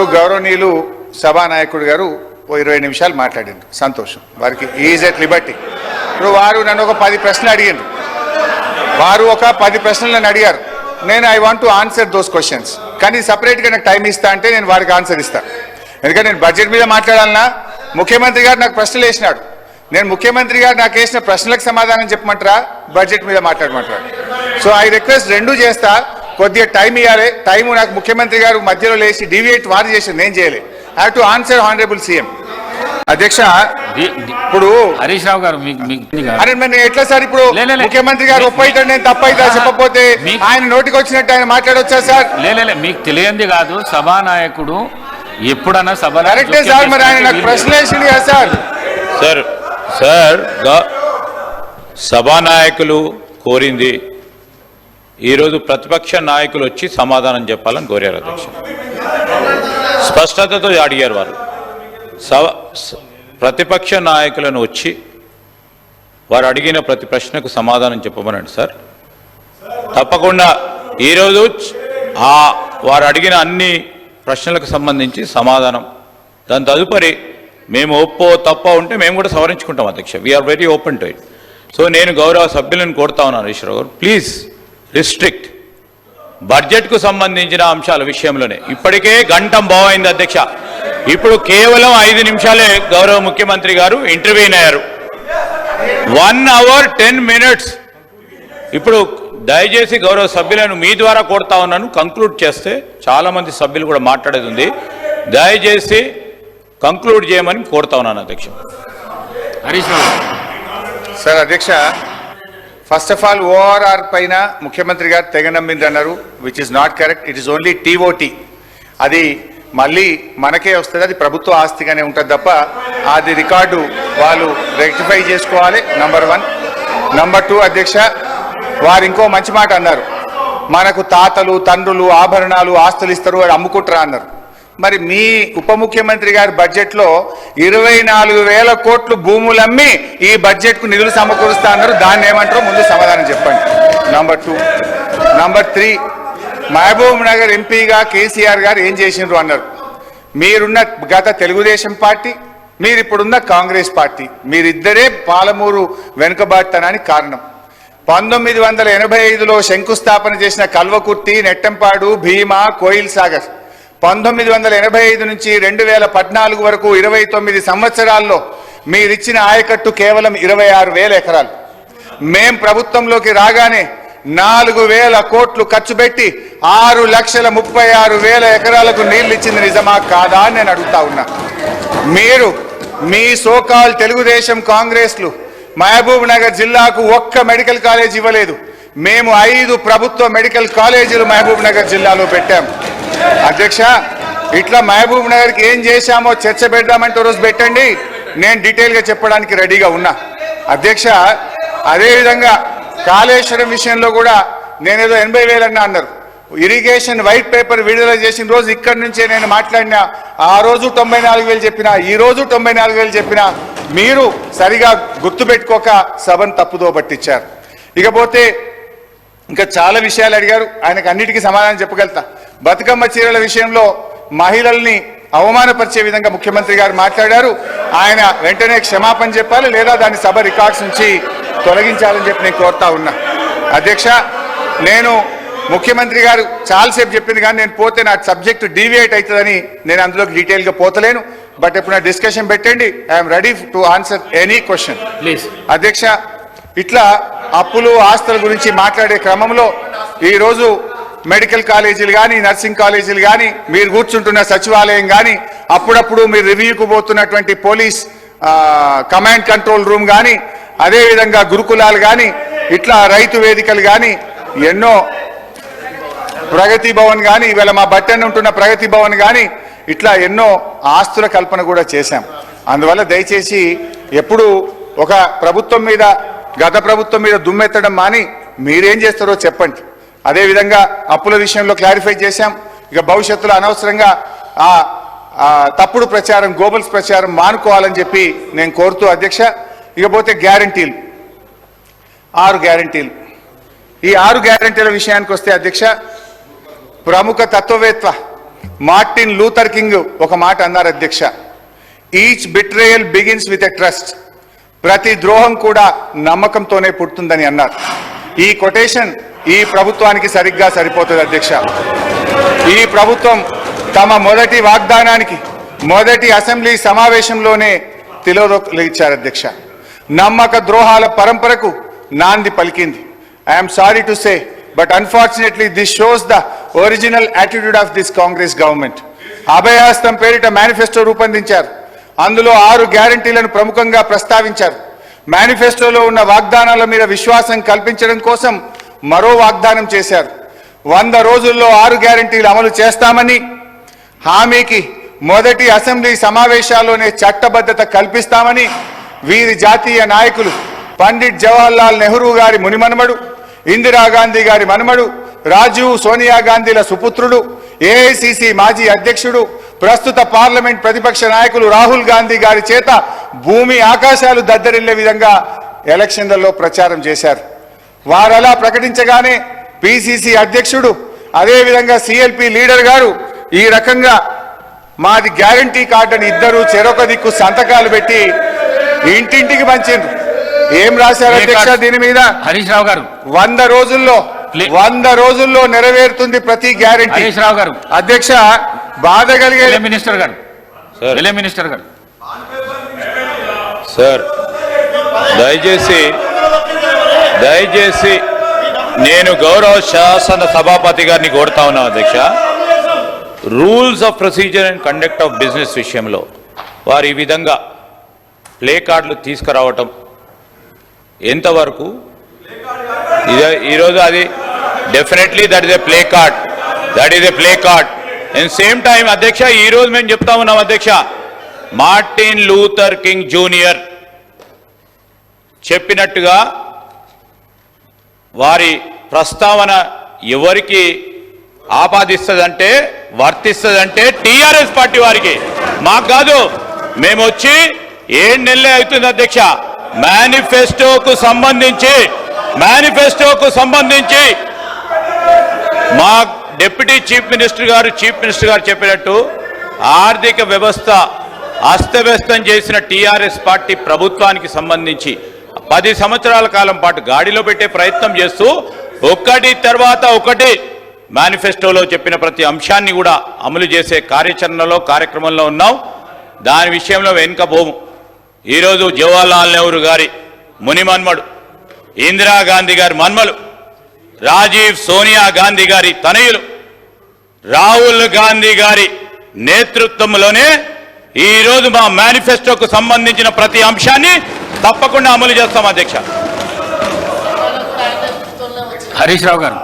ఇప్పుడు గౌరవనీయులు సభానాయకుడు గారు ఓ ఇరవై నిమిషాలు మాట్లాడిండు సంతోషం. వారికి ఈజ్ ఎట్ లిబర్టీ. ఇప్పుడు వారు నన్ను ఒక పది ప్రశ్నలు అడిగిండు వారు ఒక పది ప్రశ్నలు నన్ను అడిగారు. నేను I want to answer those questions. కానీ సపరేట్గా నాకు టైం ఇస్తా అంటే నేను వారికి ఆన్సర్ ఇస్తాను ఎందుకంటే నేను బడ్జెట్ మీద మాట్లాడాలన్నా ముఖ్యమంత్రి గారు నాకు ప్రశ్నలు వేసినాడు నేను ముఖ్యమంత్రి గారు నాకు వేసిన ప్రశ్నలకు సమాధానం చెప్పమంటారా? బడ్జెట్ మీద మాట్లాడమంటారా? సో ఐ రిక్వెస్ట్ రెండు చేస్తా. కొద్దిగా టైం ఇవ్వాలి టైం నాకు ముఖ్యమంత్రి గారు మధ్యలో లేచి డివియేట్ వారు చేసి నేను చేయలే have to answer honourable CM అధ్యక్ష ఇప్పుడు హరీష్ రావు గారు. అరే మరి ఎట్లా సార్ ఇప్పుడు. ముఖ్యమంత్రి గారు ఒప్పైతే నేను తప్పైతే. చెప్పకపోతే మీ- ఆయన నోటికి వచ్చినట్టు ఆయన మాట్లాడొచ్చా సార్ లే లే, లే, మీకు తెలియంది కాదు సభానాయకుడు ఎప్పుడన్నా సభ కరెక్టే సార్ మరి ఆయన నాకు ప్రశ్న వేసింది కదా సార్ సార్ సార్ సభానాయకులు కోరింది ఈరోజు ప్రతిపక్ష నాయకులు వచ్చి సమాధానం చెప్పాలని కోరారు అధ్యక్ష. స్పష్టతతో అడిగారు వారు. సవ ప్రతిపక్ష నాయకులను వచ్చి వారు అడిగిన ప్రతి ప్రశ్నకు సమాధానం చెప్పమనండి సార్. తప్పకుండా ఈరోజు ఆ వారు అడిగిన అన్ని ప్రశ్నలకు సంబంధించి సమాధానం. దాని తదుపరి మేము ఒప్పో తప్ప ఉంటే మేము కూడా సవరించుకుంటాం అధ్యక్ష. We're very open to it so నేను గౌరవ సభ్యులను కోరుతా ఉన్నాను ఈశ్వర గారు. ప్లీజ్ రిస్ట్రిక్ట్ బడ్జెట్కు సంబంధించిన అంశాల విషయంలోనే. ఇప్పటికే గంటం బావైంది అధ్యక్ష. ఇప్పుడు కేవలం ఐదు నిమిషాలే గౌరవ ముఖ్యమంత్రి గారు ఇంటర్వ్యూన్ అయ్యారు. వన్ అవర్ టెన్ మినిట్స్ ఇప్పుడు దయచేసి గౌరవ సభ్యులను మీ ద్వారా కోరుతా ఉన్నాను. కంక్లూడ్ చేస్తే చాలా మంది సభ్యులు కూడా మాట్లాడేది ఉంది. దయచేసి కంక్లూడ్ చేయమని కోరుతా ఉన్నాను అధ్యక్ష. హరీష్. సార్ అధ్యక్ష ఫస్ట్ ఆఫ్ ఆల్ ఓఆర్ఆర్ పైన ముఖ్యమంత్రి గారు తెగ నమ్మింది అన్నారు which is not correct it is only TOT అది మళ్ళీ మనకే వస్తుంది అది ప్రభుత్వ ఆస్తిగానే ఉంటుంది తప్ప అది రికార్డు వాళ్ళు రెక్టిఫై చేసుకోవాలి నంబర్ వన్ నంబర్ టూ అధ్యక్ష వారు ఇంకో మంచి మాట అన్నారు. మనకు తాతలు తండ్రులు ఆభరణాలు ఆస్తులు ఇస్తారు వారు అమ్ముకుంటారా అన్నారు. మరి మీ ఉప ముఖ్యమంత్రి గారి బడ్జెట్లో ఇరవై నాలుగు వేల కోట్లు భూములు అమ్మి ఈ బడ్జెట్కు నిధులు సమకూరుస్తా అన్నారు దాన్ని ఏమంటారో ముందు సమాధానం చెప్పండి. Number two number three Mahabubnagar ఎంపీగా కేసీఆర్ గారు ఏం చేసినారు అన్నారు. మీరున్న గత తెలుగుదేశం పార్టీ మీరు ఇప్పుడున్న కాంగ్రెస్ పార్టీ మీరిద్దరే పాలమూరు వెనుకబాటుతనానికి కారణం. పంతొమ్మిది వందల ఎనభై ఐదులో శంకుస్థాపన చేసిన కల్వకుర్తి నెట్టంపాడు భీమా కోయిల్ సాగర్ పంతొమ్మిది వందల ఎనభై ఐదు నుంచి రెండు వేల పద్నాలుగు వరకు ఇరవై తొమ్మిది సంవత్సరాల్లో మీరిచ్చిన ఆయకట్టు కేవలం ఇరవై ఆరు వేల ఎకరాలు. మేం ప్రభుత్వంలోకి రాగానే నాలుగు వేల కోట్లు ఖర్చు పెట్టి ఆరు లక్షల ముప్పై ఆరు వేల ఎకరాలకు నీళ్ళు ఇచ్చింది నిజమా కాదా అని నేను అడుగుతా ఉన్నా. మీరు మీ సోకాల్ తెలుగుదేశం కాంగ్రెస్లు మహబూబ్ నగర్ జిల్లాకు ఒక్క మెడికల్ కాలేజ్ ఇవ్వలేదు. మేము ఐదు ప్రభుత్వ మెడికల్ కాలేజీలు మహబూబ్ నగర్ జిల్లాలో పెట్టాం. అధ్యక్ష ఇట్లా మహబూబ్ నగర్కి ఏం చేశామో చర్చ పెడదామంటే రోజు పెట్టండి. నేను డీటెయిల్గా చెప్పడానికి రెడీగా ఉన్నా. అధ్యక్ష అదేవిధంగా కాళేశ్వరం విషయంలో కూడా నేనేదో ఎనభై వేలన్నా అన్నారు. ఇరిగేషన్ వైట్ పేపర్ విడుదల చేసిన రోజు ఇక్కడి నుంచే నేను మాట్లాడిన. ఆ రోజు తొంభై నాలుగు వేలు చెప్పిన ఈ రోజు తొంభై నాలుగు వేలు చెప్పిన మీరు సరిగా గుర్తుపెట్టుకోక సభను తప్పుదో పట్టించారు. ఇకపోతే ఇంకా చాలా విషయాలు అడిగారు. ఆయనకు అన్నిటికీ సమాధానం చెప్పగలుగుతా. బతుకమ్మ చీరల విషయంలో మహిళల్ని అవమానపరిచే విధంగా ముఖ్యమంత్రి గారు మాట్లాడారు. ఆయన వెంటనే క్షమాపణ చెప్పాలి లేదా దాన్ని సభ రికార్డ్స్ నుంచి తొలగించాలని చెప్పి నేను కోరుతా ఉన్నా. అధ్యక్ష నేను ముఖ్యమంత్రి గారు చాలాసేపు చెప్పింది కానీ నేను పోతే నా సబ్జెక్టు డీవియేట్ అవుతుందని నేను అందులోకి డీటెయిల్గా పోతలేను. బట్ ఇప్పుడు నా డిస్కషన్ పెట్టండి. I'm ready to answer any question. Please. అధ్యక్ష ఇట్లా అప్పులు ఆస్తుల గురించి మాట్లాడే క్రమంలో ఈరోజు మెడికల్ కాలేజీలు కానీ నర్సింగ్ కాలేజీలు కానీ మీరు కూర్చుంటున్న సచివాలయం కానీ అప్పుడప్పుడు మీరు రివ్యూకు పోతున్నటువంటి పోలీస్ కమాండ్ కంట్రోల్ రూమ్ కానీ అదేవిధంగా గురుకులాలు కానీ ఇట్లా రైతు వేదికలు కానీ ఎన్నో ప్రగతి భవన్ కానీ ఇవాళ మా బట్టన్ ఉంటున్న ప్రగతి భవన్ కానీ ఇట్లా ఎన్నో ఆస్తుల కల్పన కూడా చేశాం. అందువల్ల దయచేసి ఎప్పుడు ఒక ప్రభుత్వం మీద గత ప్రభుత్వం మీద దుమ్మెత్తడం మాని మీరేం చేస్తారో చెప్పండి. అదేవిధంగా అప్పుల విషయంలో క్లారిఫై చేశాం. ఇక భవిష్యత్తులో అనవసరంగా ఆ తప్పుడు ప్రచారం గోబల్స్ ప్రచారం మానుకోవాలని చెప్పి నేను కోరుతూ అధ్యక్ష ఇకపోతే గ్యారంటీలు. ఆరు గ్యారంటీలు. ఈ ఆరు గ్యారంటీల విషయానికి వస్తే అధ్యక్ష ప్రముఖ తత్వవేత్త మార్టిన్ లూథర్ కింగ్ ఒక మాట అన్నారు అధ్యక్ష each betrayal begins with a trust ప్రతి ద్రోహం కూడా నమ్మకంతోనే పుడుతుందని అన్నారు. ఈ కొటేషన్ ఈ ప్రభుత్వానికి సరిగ్గా సరిపోతుంది అధ్యక్ష. ఈ ప్రభుత్వం తమ మొదటి వాగ్దానానికి మొదటి అసెంబ్లీ సమావేశంలోనే తిలోదొక్కలిచ్చారు అధ్యక్ష. నమ్మక ద్రోహాల పరంపరకు నాంది పలికింది. I'm sorry to say but unfortunately this shows the original attitude of this Congress government Abhayahastam పేరిట మేనిఫెస్టో రూపొందించారు. అందులో ఆరు గ్యారంటీలను ప్రముఖంగా ప్రస్తావించారు. మేనిఫెస్టోలో ఉన్న వాగ్దానాల మీద విశ్వాసం కల్పించడం కోసం మరో వాగ్దానం చేశారు. వంద రోజుల్లో ఆరు గ్యారంటీలు అమలు చేస్తామని హామీకి మొదటి అసెంబ్లీ సమావేశాల్లోనే చట్టబద్ధత కల్పిస్తామని వీరి జాతీయ నాయకులు పండిట్ జవహర్లాల్ నెహ్రూ గారి మునిమనుమడు ఇందిరాగాంధీ గారి మనుమడు రాజీవ్ సోనియా గాంధీల సుపుత్రుడు ఏఐసిసి మాజీ అధ్యక్షుడు ప్రస్తుత పార్లమెంట్ ప్రతిపక్ష నాయకులు రాహుల్ గాంధీ గారి చేత భూమి ఆకాశాలు దద్దరిల్లే విధంగా ఎలక్షన్లలో ప్రచారం చేశారు. వారలా ప్రకటించగానే పిసిసి అధ్యక్షుడు అదేవిధంగా సిఎల్పి లీడర్ గారు ఈ రకంగా మాది గ్యారంటీ కార్డు అని ఇద్దరు చెరొక దిక్కు సంతకాలు పెట్టి ఇంటింటికి పంచిండ్రు. ఏం రాశారు అధ్యక్ష దీని మీద? హరీష్ రావు గారు. వంద రోజుల్లో వంద రోజుల్లో నెరవేరుతుంది ప్రతి గ్యారంటీ. హరీష్ రావు గారు. అధ్యక్ష బాధ కలిగే మినిస్టర్ గారు. మినిస్టర్ గారు. సార్ దయచేసి దయచేసి నేను గౌరవ శాసన సభాపతి గారిని కోరుతా ఉన్నాను అధ్యక్ష. Rules of procedure and conduct of business విషయంలో వారు ఈ విధంగా ప్లే కార్డులు తీసుకురావటం ఎంతవరకు? ఈరోజు అది definitely that is a play card. That is a play card. And same time అధ్యక్ష ఈరోజు మేము చెప్తా ఉన్నాం అధ్యక్ష మార్టిన్ లూథర్ కింగ్ జూనియర్ చెప్పినట్టుగా వారి ప్రస్తావన ఎవరికి ఆపాదిస్తుందంటే వర్తిస్తుందంటే టీఆర్ఎస్ పార్టీ వారికి. మాకు కాదు మేము వచ్చి ఏడు నెలలే అవుతుంది అధ్యక్ష? మేనిఫెస్టోకు సంబంధించి మేనిఫెస్టోకు సంబంధించి. మా డిప్యూటీ చీఫ్ మినిస్టర్ గారు చీఫ్ మినిస్టర్ గారు చెప్పినట్టు ఆర్థిక వ్యవస్థ అస్తవ్యస్తం చేసిన టీఆర్ఎస్ పార్టీ ప్రభుత్వానికి సంబంధించి పది సంవత్సరాల కాలం పాటు గాడిలో పెట్టే ప్రయత్నం చేస్తూ ఒకటి తర్వాత ఒకటి మేనిఫెస్టోలో చెప్పిన ప్రతి అంశాన్ని కూడా అమలు చేసే కార్యాచరణలో కార్యక్రమంలో ఉన్నాం. దాని విషయంలో వెనుకపోము ఈరోజు జవహర్లాల్ నెహ్రూ గారి ముని మన్మడు ఇందిరాగాంధీ గారి మన్మలు రాజీవ్ సోనియా గాంధీ గారి తనయులు రాహుల్ గాంధీ గారి నేతృత్వంలోనే ఈరోజు మా మేనిఫెస్టోకు సంబంధించిన ప్రతి అంశాన్ని తప్పకుండా అమలు చేస్తాం అధ్యక్ష. హరీష్ రావు గారు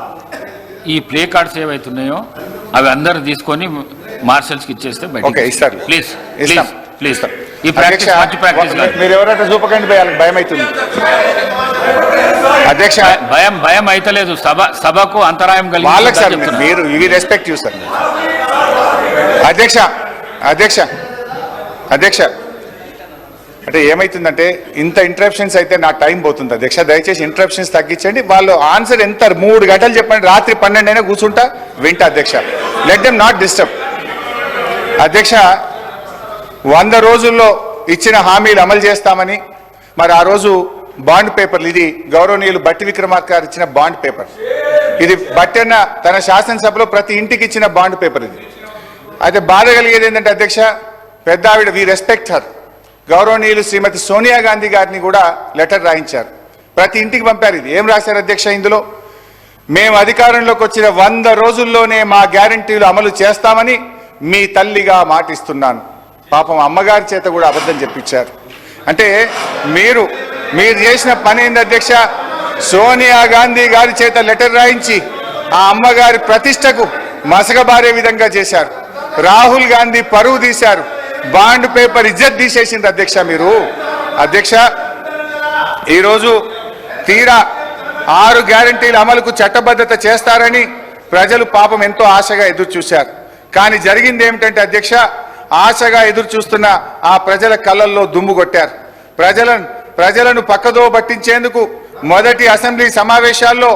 ఈ ప్లే కార్డ్స్ ఏవైతున్నాయో అవి అందరు తీసుకొని మార్షల్స్కి ఇచ్చేస్తే ఓకే, ఇస్తారు. Please please. ప్లీజ్ ఈ ప్రాక్టీస్ మంచి ప్రాక్టీస్ మీరు ఎవరైనా చూపకండి భయ- అవుతుంది అధ్యక్ష భయం భయం అయితలేదు. సభ సభకు అంతరాయం వాళ్ళకి సార్ కలిగి మీరు ఇవి రెస్పెక్ట్ యూ సార్ అధ్యక్ష అధ్యక్ష అధ్యక్ష. అంటే ఏమైతుందంటే ఇంత ఇంటరప్షన్స్ అయితే నా టైం పోతుంది. అధ్యక్ష దయచేసి ఇంటరప్షన్స్ తగ్గించండి. వాళ్ళు ఆన్సర్ ఎంత మూడు గంటలు చెప్పండి రాత్రి పన్నెండు అయినా కూర్చుంటా వింటా అధ్యక్ష. లెట్ దెమ్ నాట్ డిస్టర్బ్ అధ్యక్ష వంద రోజుల్లో ఇచ్చిన హామీలు అమలు చేస్తామని మరి ఆ రోజు బాండ్ పేపర్లు ఇది గౌరవనీయులు బట్టి విక్రమార్క గారు ఇచ్చిన బాండ్ పేపర్ ఇది బట్టన్న తన శాసనసభలో ప్రతి ఇంటికి ఇచ్చిన బాండ్ పేపర్ ఇది. అయితే బాధ కలిగేది ఏంటంటే అధ్యక్ష పెద్ద ఆవిడ వి రెస్పెక్ట్ హర్ గౌరవనీయులు శ్రీమతి సోనియా గాంధీ గారిని కూడా లెటర్ రాయించారు. ప్రతి ఇంటికి పంపారు ఇది. ఏం రాశారు అధ్యక్ష ఇందులో? మేము అధికారంలోకి వచ్చిన వంద రోజుల్లోనే మా గ్యారంటీలు అమలు చేస్తామని మీ తల్లిగా మాటిస్తున్నాను. పాపం అమ్మగారి చేత కూడా అబద్ధం చెప్పించారు. అంటే మీరు మీరు చేసిన పని ఏంది అధ్యక్ష? సోనియా గాంధీ గారి చేత లెటర్ రాయించి ఆ అమ్మగారి ప్రతిష్టకు మసగబారే విధంగా చేశారు. రాహుల్ గాంధీ పరువు తీశారు. బాండ్ పేపర్ ఇజ్జత్ తీసేసింది అధ్యక్ష మీరు. అధ్యక్ష ఈరోజు తీరా ఆరు గ్యారంటీల అమలుకు చట్టబద్ధత చేస్తారని ప్రజలు పాపం ఎంతో ఆశగా ఎదురు చూశారు. కానీ జరిగింది ఏమిటంటే అధ్యక్ష ఆశగా ఎదురు చూస్తున్న ఆ ప్రజల కళ్ళల్లో దుమ్ము కొట్టారు. ప్రజలను ప్రజలను పక్కదో పట్టించేందుకు మొదటి అసెంబ్లీ సమావేశాల్లో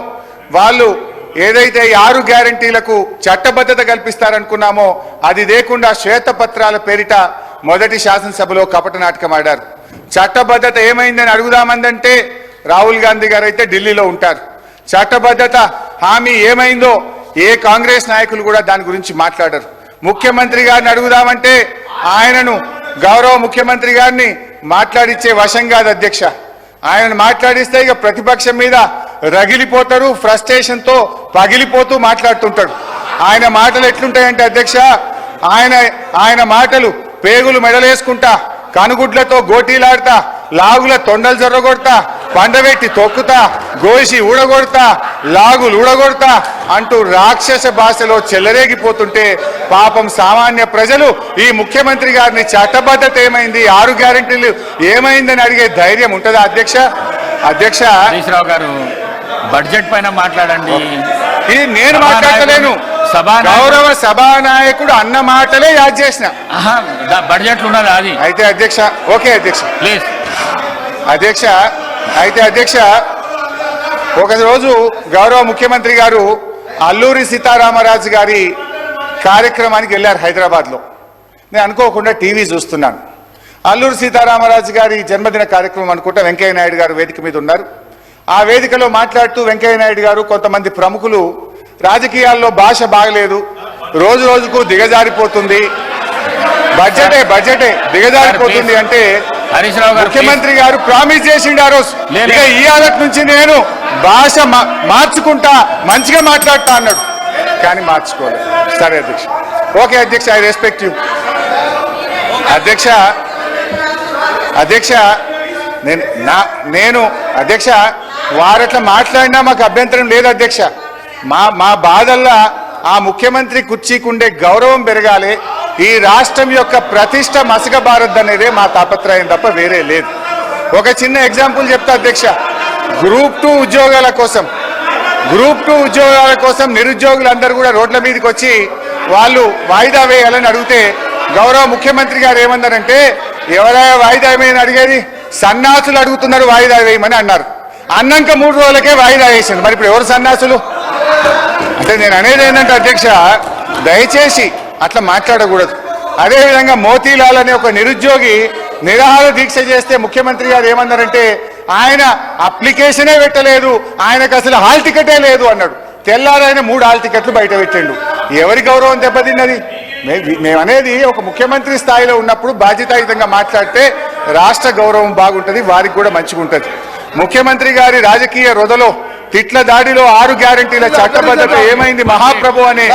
వాళ్ళు ఏదైతే ఈ ఆరు గ్యారంటీలకు చట్టబద్ధత కల్పిస్తారనుకున్నామో అది లేకుండా శ్వేతపత్రాల పేరిట మొదటి శాసనసభలో కపట నాటకం ఆడారు. చట్టబద్ధత ఏమైందని అడుగుదామందంటే రాహుల్ గాంధీ గారు అయితే ఢిల్లీలో ఉంటారు. చట్టబద్ధత హామీ ఏమైందో ఏ కాంగ్రెస్ నాయకులు కూడా దాని గురించి మాట్లాడరు. ముఖ్యమంత్రి గారిని అడుగుదామంటే ఆయనను గౌరవ ముఖ్యమంత్రి గారిని మాట్లాడిచ్చే వశం కాదు అధ్యక్ష. ఆయనను మాట్లాడిస్తే ఇక ప్రతిపక్షం మీద రగిలిపోతారు ఫ్రస్ట్రేషన్తో పగిలిపోతూ మాట్లాడుతుంటాడు. ఆయన మాటలు ఎట్లుంటాయంటే అధ్యక్ష ఆయన ఆయన మాటలు పేగులు మెడలేసుకుంటా కనుగుడ్లతో గోటీలాడతా లాగుల తొండలు జొర్రగొడతా పండబెట్టి తొక్కుతా గోసి ఊడగొడతా లాగులు ఊడగొడతా అంటూ రాక్షస భాషలో చెల్లరేగిపోతుంటే పాపం సామాన్య ప్రజలు ఈ ముఖ్యమంత్రి గారిని చట్టబద్ధత ఏమైంది ఆరు గ్యారెంటీలు ఏమైందని అడిగే ధైర్యం ఉంటుందా అధ్యక్ష? అధ్యక్ష గారు బడ్జెట్ పైన మాట్లాడండి. ఇది నేను మాట్లాడలేను గౌరవ సభానాయకుడు అన్న మాటలే యాద్ చేసిన. బడ్జెట్లు ఉన్నది అది. అయితే అధ్యక్ష ఓకే అధ్యక్ష. ప్లీజ్. అధ్యక్ష అయితే అధ్యక్ష ఒక రోజు గౌరవ ముఖ్యమంత్రి గారు అల్లూరి సీతారామరాజు గారి కార్యక్రమానికి వెళ్ళారు హైదరాబాద్లో. నేను అనుకోకుండా టీవీ చూస్తున్నాను. అల్లూరి సీతారామరాజు గారి జన్మదిన కార్యక్రమం అనుకుంటా వెంకయ్య నాయుడు గారు వేదిక మీద ఉన్నారు. ఆ వేదికలో మాట్లాడుతూ వెంకయ్య నాయుడు గారు కొంతమంది ప్రముఖులు రాజకీయాల్లో భాష బాగలేదు రోజు రోజుకు దిగజారిపోతుంది. బడ్జెటే బడ్జెటే దిగజారిపోతుంది అంటే ముఖ్యమంత్రి గారు ప్రామిస్ చేసిండు ఆ రోజు. ఇక ఈ ఆదట్ నుంచి నేను భాష మార్చుకుంటా మంచిగా మాట్లాడతా అన్నాడు. కానీ మార్చుకోలేదు. సరే అధ్యక్ష. ఓకే అధ్యక్ష ఐ రెస్పెక్ట్ యూ. అధ్యక్ష అధ్యక్ష నేను నా నేను అధ్యక్ష వారట్లా మాట్లాడినా మాకు అభ్యంతరం లేదు అధ్యక్ష. మా మా బాధల్లా ఆ ముఖ్యమంత్రి కుర్చీకుండే గౌరవం పెరగాలి ఈ రాష్ట్రం యొక్క ప్రతిష్ట మసకబారద్దు అనేదే మా తాపత్రయం తప్ప వేరే లేదు. ఒక చిన్న ఎగ్జాంపుల్ చెప్తా అధ్యక్ష. గ్రూప్ టూ ఉద్యోగాల కోసం గ్రూప్ టూ ఉద్యోగాల కోసం నిరుద్యోగులందరూ కూడా రోడ్ల మీదకి వచ్చి వాళ్ళు వాయిదా వేయాలని అడిగితే గౌరవ ముఖ్యమంత్రి గారు ఏమన్నారంటే ఎవరైనా వాయిదా ఏమైనా అడిగేది? సన్నాసులు అడుగుతున్నారు వాయిదా వేయమని అన్నారు. అన్నాక మూడు రోజులకే వాయిదా వేసింది. మరి ఇప్పుడు ఎవరు సన్నాసులు? అంటే నేను అనేది ఏంటంటే అధ్యక్ష దయచేసి అట్లా మాట్లాడకూడదు. అదేవిధంగా మోతీలాల్ అనే ఒక నిరుద్యోగి నిరాహార దీక్ష చేస్తే ముఖ్యమంత్రి గారు ఏమన్నారంటే ఆయన అప్లికేషనే పెట్టలేదు ఆయనకు అసలు హాల్ టికెటే లేదు అన్నాడు. తెల్లారాయన మూడు హాల్ టికెట్లు బయట పెట్టిండు. ఎవరి గౌరవం దెబ్బతిన్నది? మే- ఒక ముఖ్యమంత్రి స్థాయిలో ఉన్నప్పుడు బాధ్యతాయుతంగా మాట్లాడితే రాష్ట్ర గౌరవం బాగుంటుంది వారికి కూడా మంచిగా ఉంటుంది ముఖ్యమంత్రి గారి రాజకీయ రొదలో తిట్ల దాడిలో ఆరు గ్యారంటీల చట్టబద్ధత ఏమైంది? మహాప్రభు అనే